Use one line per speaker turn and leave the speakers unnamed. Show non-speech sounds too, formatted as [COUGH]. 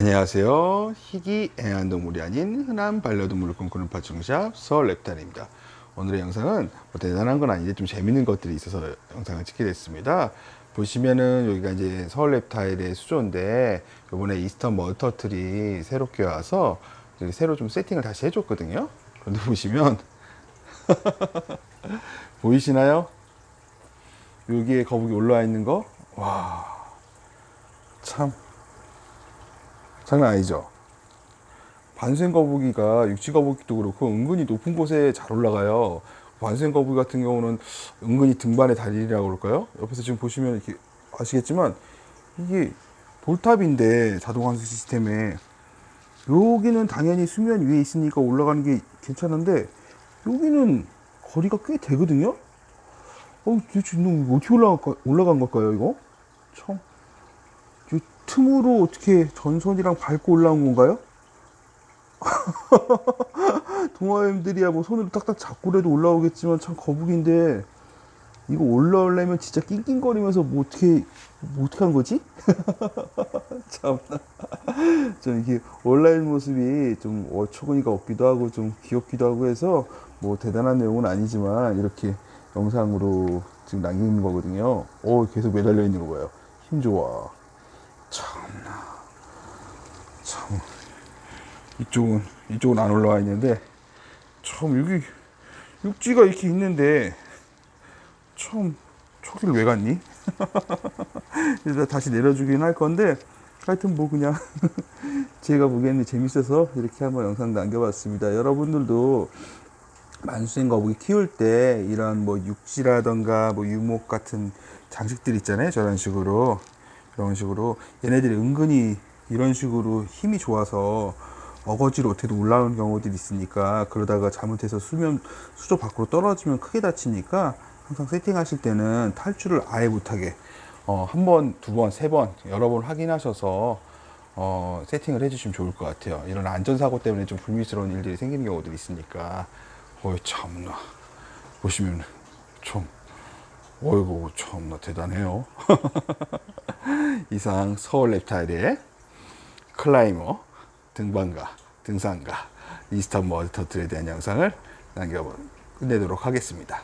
안녕하세요. 희귀 애완동물이 아닌 흔한 반려동물을 꿈꾸는 파충샵 서울랩탄입니다. 오늘의 영상은 뭐 대단한 건 아닌데 좀 재밌는 것들이 있어서 영상을 찍게 됐습니다. 보시면은 여기가 이제 서울랩타일의 수조인데 요번에 이스턴 머터틀이 새롭게 와서 새로 좀 세팅을 다시 해줬거든요. 그런데 보시면 [LAUGHS] 보이시나요? 여기에 거북이 올라와 있는 거? 와, 참 장난 아니죠? 반생 거북이가 육지 거북이도 그렇고 은근히 높은 곳에 잘 올라가요. 반생 거북이 같은 경우는 은근히 등반의 달인이라고 그럴까요? 옆에서 지금 보시면 이렇게 아시겠지만 이게 볼탑인데 자동 환수 시스템에 여기는 당연히 수면 위에 있으니까 올라가는 게 괜찮은데 여기는 거리가 꽤 되거든요. 어, 도대체 이거 어떻게 올라간 걸까요, 이거? 참. 이 틈으로 어떻게 전선이랑 밟고 올라온 건가요? [LAUGHS] 동화뱀들이야 뭐 손으로 딱딱 잡고라도 올라오겠지만 참 거북인데 이거 올라오려면 진짜 낑낑거리면서 뭐 어떻게 뭐 어떻게 한 거지? [LAUGHS] 참나 [LAUGHS] 좀 이게 온라인 모습이 좀 어처구니가 없기도 하고 좀 귀엽기도 하고 해서 뭐 대단한 내용은 아니지만 이렇게 영상으로 지금 남기는 거거든요. 오 계속 매달려 있는 거 봐요. 힘 좋아. 참나 참 이쪽은 이쪽은 안 올라와 있는데 참 여기 육지가 이렇게 있는데 참 저기를 왜 갔니? [LAUGHS] 그래서 다시 내려주긴 할 건데 하여튼 뭐 그냥 [LAUGHS] 제가 보기에는 재밌어서 이렇게 한번 영상 남겨봤습니다. 여러분들도 만수생 거북이 키울 때 이런 뭐 육지라던가 뭐 유목 같은 장식들 있잖아요. 저런 식으로 이런 식으로 얘네들이 은근히 이런 식으로 힘이 좋아서 어거지로 어떻게든 올라오는 경우들이 있으니까 그러다가 잘못해서 수면 수조 밖으로 떨어지면 크게 다치니까 항상 세팅하실 때는 탈출을 아예 못하게 어, 한 번, 두 번, 세 번 여러 번 확인하셔서 어, 세팅을 해주시면 좋을 것 같아요. 이런 안전사고 때문에 좀 불미스러운 일들이 생기는 경우들이 있으니까 어이 참나 보시면 좀 어이구 참나 대단해요. [LAUGHS] 이상 서울 랩타일의 클라이머 등반가 등산가 이스탄 머드 터틀에 대한 영상을 남겨 끝내도록 하겠습니다.